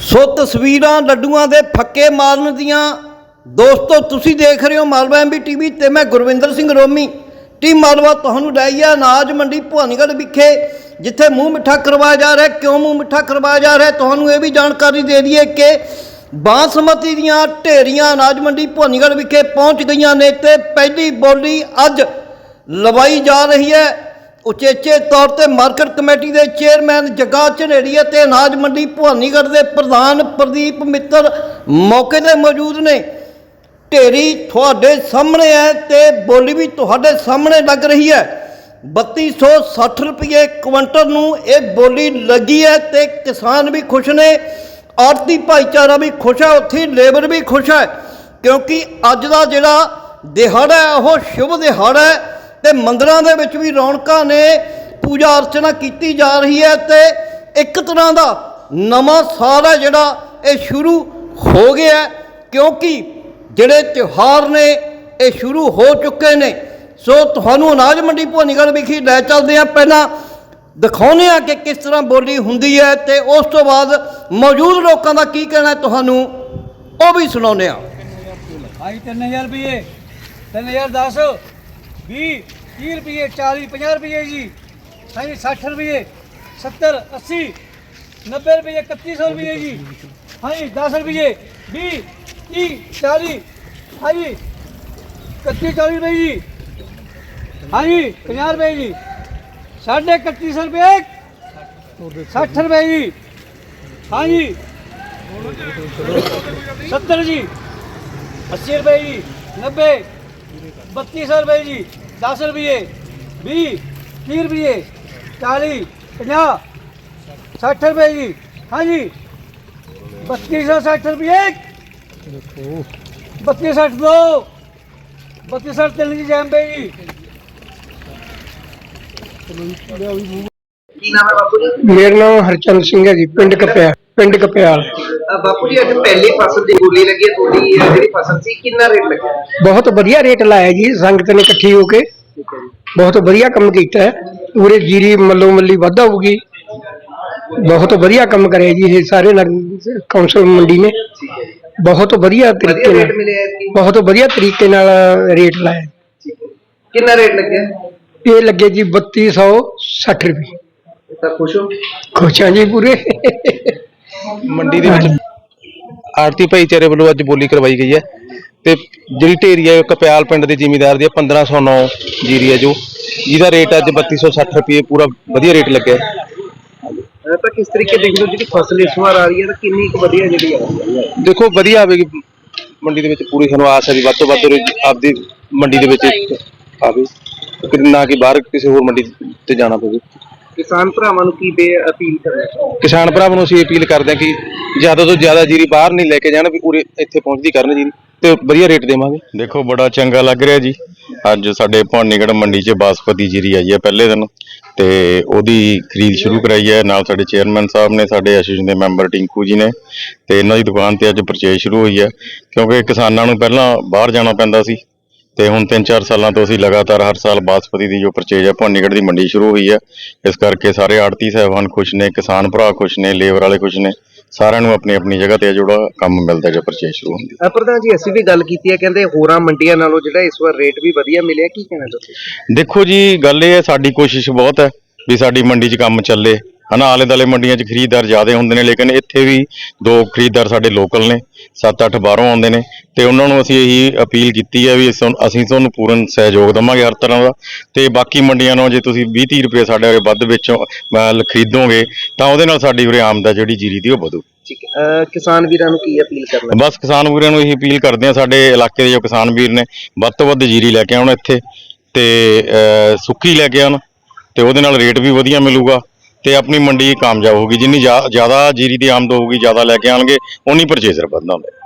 ਸੋ ਤਸਵੀਰਾਂ ਲੱਡੂਆਂ ਦੇ ਫੱਕੇ ਮਾਰਨ ਦੀਆਂ। ਦੋਸਤੋ, ਤੁਸੀਂ ਦੇਖ ਰਹੇ ਹੋ ਮਾਲਵਾ ਐਮਬੀ ਟੀਵੀ ਤੇ ਮੈਂ ਗੁਰਵਿੰਦਰ ਸਿੰਘ ਰੋਮੀ। ਟੀਮ ਮਾਲਵਾ ਤੁਹਾਨੂੰ ਲਈ ਹੈ ਅਨਾਜ ਮੰਡੀ ਭਵਾਨੀਗੜ੍ਹ ਵਿਖੇ, ਜਿੱਥੇ ਮੂੰਹ ਮਿੱਠਾ ਕਰਵਾਇਆ ਜਾ ਰਿਹਾ। ਕਿਉਂ ਮੂੰਹ ਮਿੱਠਾ ਕਰਵਾਇਆ ਜਾ ਰਿਹਾ? ਤੁਹਾਨੂੰ ਇਹ ਵੀ ਜਾਣਕਾਰੀ ਦੇ ਦਈਏ ਕਿ ਬਾਸਮਤੀ ਦੀਆਂ ਢੇਰੀਆਂ ਅਨਾਜ ਮੰਡੀ ਭਵਾਨੀਗੜ੍ਹ ਵਿਖੇ ਪਹੁੰਚ ਗਈਆਂ ਨੇ ਤੇ ਪਹਿਲੀ ਬੋਲੀ ਅੱਜ ਲਵਾਈ ਜਾ ਰਹੀ ਹੈ। ਉਚੇਚੇ ਤੌਰ ਤੇ ਮਾਰਕੀਟ ਕਮੇਟੀ ਦੇ ਚੇਅਰਮੈਨ ਜੱਗਾ ਝਨੇੜੀਆ ਤੇ ਅਨਾਜ ਮੰਡੀ ਭਵਾਨੀਗੜ੍ਹ ਦੇ ਪ੍ਰਧਾਨ ਪ੍ਰਦੀਪ ਮਿੱਤਰ ਮੌਕੇ ਤੇ ਮੌਜੂਦ ਨੇ। ਢੇਰੀ ਤੁਹਾਡੇ ਸਾਹਮਣੇ ਹੈ ਤੇ ਬੋਲੀ ਵੀ ਤੁਹਾਡੇ ਸਾਹਮਣੇ ਲੱਗ ਰਹੀ ਹੈ। 3260 ਰੁਪਏ ਕੁਇੰਟਲ ਨੂੰ ਇਹ ਬੋਲੀ ਲੱਗੀ ਹੈ ਤੇ ਕਿਸਾਨ ਵੀ ਖੁਸ਼ ਨੇ ਆੜਤੀ ਭਾਈਚਾਰਾ ਵੀ ਖੁਸ਼ ਹੈ, ਉੱਥੇ ਲੇਬਰ ਵੀ ਖੁਸ਼ ਹੈ। ਕਿਉਂਕਿ ਅੱਜ ਦਾ ਜਿਹੜਾ ਦਿਹਾੜਾ ਹੈ, ਉਹ ਸ਼ੁਭ ਦਿਹਾੜਾ ਹੈ। ਤੇ ਮੰਦਰਾਂ ਦੇ ਵਿੱਚ ਵੀ ਰੌਣਕਾਂ ਨੇ, ਪੂਜਾ ਅਰਚਨਾ ਕੀਤੀ ਜਾ ਰਹੀ ਹੈ ਤੇ ਇੱਕ ਤਰ੍ਹਾਂ ਦਾ ਨਵਾਂ ਸਾਲ ਹੈ ਜਿਹੜਾ ਇਹ ਸ਼ੁਰੂ ਹੋ ਗਿਆ ਕਿਉਂਕਿ ਜਿਹੜੇ ਤਿਉਹਾਰ ਨੇ, ਇਹ ਸ਼ੁਰੂ ਹੋ ਚੁੱਕੇ ਨੇ। ਸੋ ਤੁਹਾਨੂੰ ਅਨਾਜ ਮੰਡੀ ਭਵਾਨੀਗੜ੍ਹ ਵਿਖੇ ਲੈ ਚੱਲਦੇ ਆ ਪਹਿਲਾਂ ਦਿਖਾਉਂਦੇ ਆ ਕਿ ਕਿਸ ਤਰ੍ਹਾਂ ਬੋਲੀ ਹੁੰਦੀ ਹੈ ਤੇ ਉਸ ਤੋਂ ਬਾਅਦ ਮੌਜੂਦ ਲੋਕਾਂ ਦਾ ਕੀ ਕਹਿਣਾ ਤੁਹਾਨੂੰ, ਉਹ ਵੀ ਸੁਣਾਉਂਦੇ ਆ ਆਈ 3000 ਰੁਪਏ 3010 20 30 ਰੁਪਏ 40 50 ਰੁਪਏ ਜੀ। ਹਾਂਜੀ 60 ਰੁਪਏ 70 80 90 ਰੁਪਏ 3100 ਰੁਪਏ ਜੀ। ਹਾਂਜੀ 10 ਰੁਪਏ 20 30 40 ਹਾਂਜੀ 31 40 ਰੁਪਏ ਜੀ। ਹਾਂਜੀ 50 ਰੁਪਏ ਜੀ। ਸਾਢੇ 3100 ਰੁਪਏ 60 ਰੁਪਏ ਜੀ। ਹਾਂਜੀ 70 ਜੀ 80 ਰੁਪਏ ਜੀ 90 3200 ਰੁਪਏ ਜੀ 10 ਰੁਪਏ 20 30 ਰੁਪਏ 40 50 60 ਰੁਪਏ ਜੀ ਹਾਂਜੀ 3260 ਰੁਪਏ 3260 ਦੋ 3260 ਤਿੰਨ ਜੀ ਜੈਂਬੇ ਜੀ ਕੀ ਨਾਮ ਹੈ ਬਾਪੂ ਜੀ? ਮੇਰਾ ਨਾਮ ਹਰਚੰਦ ਸਿੰਘ ਹੈ ਜੀ ਪਿੰਡ ਕਪਿਆ। ਪਿੰਡ ਕਪਿਆਲ। ਅ, ਬਾਪੂ ਜੀ ਅੱਜ ਪਹਿਲੀ ਫਸਲ ਦੀ ਬੋਲੀ ਲੱਗੀ ਹੈ ਤੁਹਾਡੀ ਇਹ ਜਿਹੜੀ ਫਸਲ ਸੀ ਕਿੰਨਾ ਰੇਟ ਲੱਗਿਆ? ਬਹੁਤ ਵਧੀਆ ਰੇਟ ਲਾਇਆ ਜੀ ਸੰਗਤ ਨੇ ਇਕੱਠੀ ਹੋ ਕੇ। ਬਹੁਤ ਵਧੀਆ ਕੰਮ ਕੀਤਾ ਹੈ। ਪੂਰੇ ਜੀਰੀ ਮੱਲੋ ਮੱਲੀ ਵਾਧਾ ਹੋਊਗੀ ਬਹੁਤ ਵਧੀਆ ਕੰਮ ਕਰਿਆ ਜੀ ਇਹ ਸਾਰੇ ਨਗ- ਕੌਂਸਲ ਮੰਡੀ ਨੇ। ਬਹੁਤ ਵਧੀਆ ਵਧੀਆ ਤਰੀਕੇ ਰੇਟ ਨਾਲ ਮਿਲਿਆ ਐਤਕੀ? ਬਹੁਤ ਵਧੀਆ ਤਰੀਕੇ ਨਾਲ ਰੇਟ ਲਾਇਆ। ਕਿੰਨਾ ਰੇਟ ਲੱਗਿਆ? ਇਹ ਲੱਗੇ ਜੀ 3260 ਰੁਪਏ। ਤਾਂ ਖੁਸ਼ ਹੋ? ਖੁਸ਼ ਹਾਂ ਜੀ ਪੂਰੇ। ਮੰਡੀ ਦੇ ਵਿੱਚ ਆਰਤੀ ਭਾਈਚਾਰੇ ਵੱਲੋਂ ਅੱਜ ਬੋਲੀ ਕਰਵਾਈ ਗਈ ਹੈ ਤੇ ਜਿਹੜੀ ਢੇਰੀ ਹੈ ਉਹ ਕਪਿਆਲ ਪਿੰਡ ਦੇ ਜ਼ਿਮੀਦਾਰ ਦੀ ਹੈ 1509 ਜੀਰੀ ਹੈ ਜੋ। ਜਿਹਦਾ ਰੇਟ ਅੱਜ 3260 ਰੁਪਏ ਪੂਰਾ ਵਧੀਆ ਰੇਟ ਲੱਗਿਆ ਹੈ। ਤਾਂ ਕਿਸ ਤਰੀਕੇ ਦੇਖ ਲਓ ਜਿਹੜੀ ਫਸਲ ਇਸ ਵਾਰ ਆ ਰਹੀ ਹੈ ਤਾਂ ਕਿੰਨੀ ਕੁ ਵਧੀਆ ਜਿਹੜੀ ਆ ਰਹੀ ਹੈ? ਦੇਖੋ ਵਧੀਆ ਆਵੇਗੀ। ਮੰਡੀ ਦੇ ਵਿੱਚ ਪੂਰੀ ਸਾਨੂੰ ਆਸ ਹੈ ਵੀ ਵੱਧ ਤੋਂ ਵੱਧ ਉਰੇ ਆਪਦੀ ਮੰਡੀ ਦੇ ਵਿੱਚ ਆਵੇ। ਨਾ ਕਿ ਬਾਹਰ ਕਿਸੇ ਹੋਰ ਮੰਡੀ ਤੇ ਜਾਣਾ ਪਵੇ। ਕਿਸਾਨ ਭਰਾਵਾਂ ਨੂੰ ਕੀ ਬੇ ਅਪੀਲ ਕਰਨਾ ਕਿਸਾਨ ਭਰਾਵਾਂ ਨੂੰ ਅਸੀਂ ਅਪੀਲ ਕਰਦੇ ਹਾਂ ਕਿ ਜ਼ਿਆਦਾ ਤੋਂ ਜ਼ਿਆਦਾ ਜੀਰੀ ਬਾਹਰ ਨਹੀਂ ਲੈ ਕੇ ਜਾਣ ਵੀ ਉਰੇ ਇੱਥੇ ਪਹੁੰਚਦੀ ਕਰਨ ਜੀਰੀ ਤੇ ਵਧੀਆ ਰੇਟ ਦੇਵਾਂਗੇ। ਦੇਖੋ ਬੜਾ ਚੰਗਾ ਲੱਗ ਰਿਹਾ ਜੀ। ਅੱਜ ਸਾਡੇ ਭਵਾਨੀਗੜ੍ਹ ਮੰਡੀ 'ਚ ਬਾਸਪਤੀ ਜੀਰੀ ਆਈ ਹੈ ਪਹਿਲੇ ਦਿਨ ਤੇ ਉਹਦੀ ਖਰੀਦ ਸ਼ੁਰੂ ਕਰਾਈ ਹੈ। ਨਾਲ ਸਾਡੇ ਚੇਅਰਮੈਨ ਸਾਹਿਬ ਨੇ ਸਾਡੇ ਐਸੋਸੀਏਸ਼ਨ ਦੇ ਮੈਂਬਰ ਟਿੰਕੂ ਜੀ ਨੇ ਤੇ ਇਹਨਾਂ ਦੀ ਦੁਕਾਨ ਤੇ ਅੱਜ ਪਰਚੇਜ ਸ਼ੁਰੂ ਹੋਈ ਹੈ ਕਿਉਂਕਿ ਕਿਸਾਨਾਂ ਨੂੰ ਪਹਿਲਾਂ ਬਾਹਰ ਜਾਣਾ ਪੈਂਦਾ ਸੀ। ਤੇ ਹੁਣ 3-4 ਸਾਲਾਂ ਤੋਂ ਅਸੀਂ ਲਗਾਤਾਰ ਹਰ ਸਾਲ ਬਾਸਪਤੀ ਦੀ ਜੋ ਪਰਚੇਜ ਹੈ ਭਵਾਨੀਗੜ੍ਹ ਦੀ ਮੰਡੀ ਸ਼ੁਰੂ ਹੋਈ ਹੈ। ਇਸ ਕਰਕੇ ਸਾਰੇ ਆੜਤੀ ਸਾਹਿਬਾਨ ਖੁਸ਼ ਨੇ ਕਿਸਾਨ ਭਰਾ ਖੁਸ਼ ਨੇ ਲੇਬਰ ਵਾਲੇ ਖੁਸ਼ ਨੇ। ਸਾਰਿਆਂ ਨੂੰ ਆਪਣੀ ਆਪਣੀ ਜਗ੍ਹਾ ਤੇ ਜਿਹੜਾ ਕੰਮ ਮਿਲਦਾ ਜੇ ਪਰਚੇਜ ਸ਼ੁਰੂ ਹੁੰਦੀ ਹੈ। ਪ੍ਰਧਾਨ ਜੀ ਅਸੀਂ ਵੀ ਗੱਲ ਕੀਤੀ ਹੈ ਕਹਿੰਦੇ ਹੋਰਾਂ ਮੰਡੀਆਂ ਨਾਲੋਂ ਜਿਹੜਾ ਇਸ ਵਾਰ ਰੇਟ ਵੀ ਵਧੀਆ ਮਿਲਿਆ ਕੀ ਕਹਿਣਾ ਤੁਸੀਂ ਦੇਖੋ ਜੀ ਗੱਲ ਇਹ ਹੈ ਸਾਡੀ ਕੋਸ਼ਿਸ਼ ਬਹੁਤ ਹੈ ਵੀ ਸਾਡੀ ਮੰਡੀ 'ਚ ਕੰਮ ਚੱਲੇ। ਹਨਾ ਆਲੇ ਦਾਲੇ ਮੰਡੀਆਂ 'ਚ ਖਰੀਦਦਾਰ ਜ਼ਿਆਦਾ ਹੁੰਦੇ ਨੇ ਲੇਕਿਨ ਇੱਥੇ ਵੀ ਦੋ ਖਰੀਦਦਾਰ ਸਾਡੇ ਲੋਕਲ ਨੇ 7-8 ਬਾਹਰੋਂ ਆਉਂਦੇ ਨੇ ਤੇ ਉਹਨਾਂ ਨੂੰ ਅਸੀਂ ਇਹੀ ਅਪੀਲ ਕੀਤੀ ਹੈ ਵੀ ਅਸੀਂ ਤੁਹਾਨੂੰ ਪੂਰਨ ਸਹਿਯੋਗ ਦਵਾਂਗੇ ਹਰ ਤਰ੍ਹਾਂ ਦਾ ਤੇ ਬਾਕੀ ਮੰਡੀਆਂ ਨਾਲੋਂ ਜੇ ਤੁਸੀਂ 20-30 ਰੁਪਏ ਸਾਡੇ ਵਾਲੇ ਵੱਧ ਵਿੱਚੋਂ ਖਰੀਦੋਗੇ ਤਾਂ ਉਹਦੇ ਨਾਲ ਸਾਡੀ ਉਰੇ ਆਮਦ ਹੈ ਜਿਹੜੀ ਜੀਰੀ ਦੀ ਉਹ ਵਧੂ। ਠੀਕ ਕਿਸਾਨ ਵੀਰਾਂ ਨੂੰ ਕੀ ਅਪੀਲ ਕਰਨਾ? ਬਸ ਕਿਸਾਨ ਵੀਰਾਂ ਨੂੰ ਇਹੀ ਅਪੀਲ ਕਰਦੇ ਆ ਸਾਡੇ ਇਲਾਕੇ ਦੇ ਜੋ ਕਿਸਾਨ ਵੀਰ ਨੇ ਵੱਧ ਤੋਂ ਵੱਧ ਜੀਰੀ ਲੈ ਕੇ ਆਉਣ ਇੱਥੇ ਤੇ ਸੁੱਕੀ ਲੈ ਕੇ ਆਉਣ ਤੇ ਉਹਦੇ ਨਾਲ ਰੇਟ ਵੀ ਵਧੀਆ ਮਿਲੂਗਾ ਤੇ ਆਪਣੀ ਮੰਡੀ ਕਾਮਯਾਬ ਹੋਊਗੀ ਜਿੰਨੀ ਜ਼ਿਆਦਾ ਜੀਰੀ ਦੀ ਆਮਦ ਹੋਊਗੀ, ਜ਼ਿਆਦਾ ਲੈ ਕੇ ਆਣਗੇ ਉਨੀ ਪਰਚੇਜ਼ਰ ਵੱਧਦਾ ਹੁੰਦਾ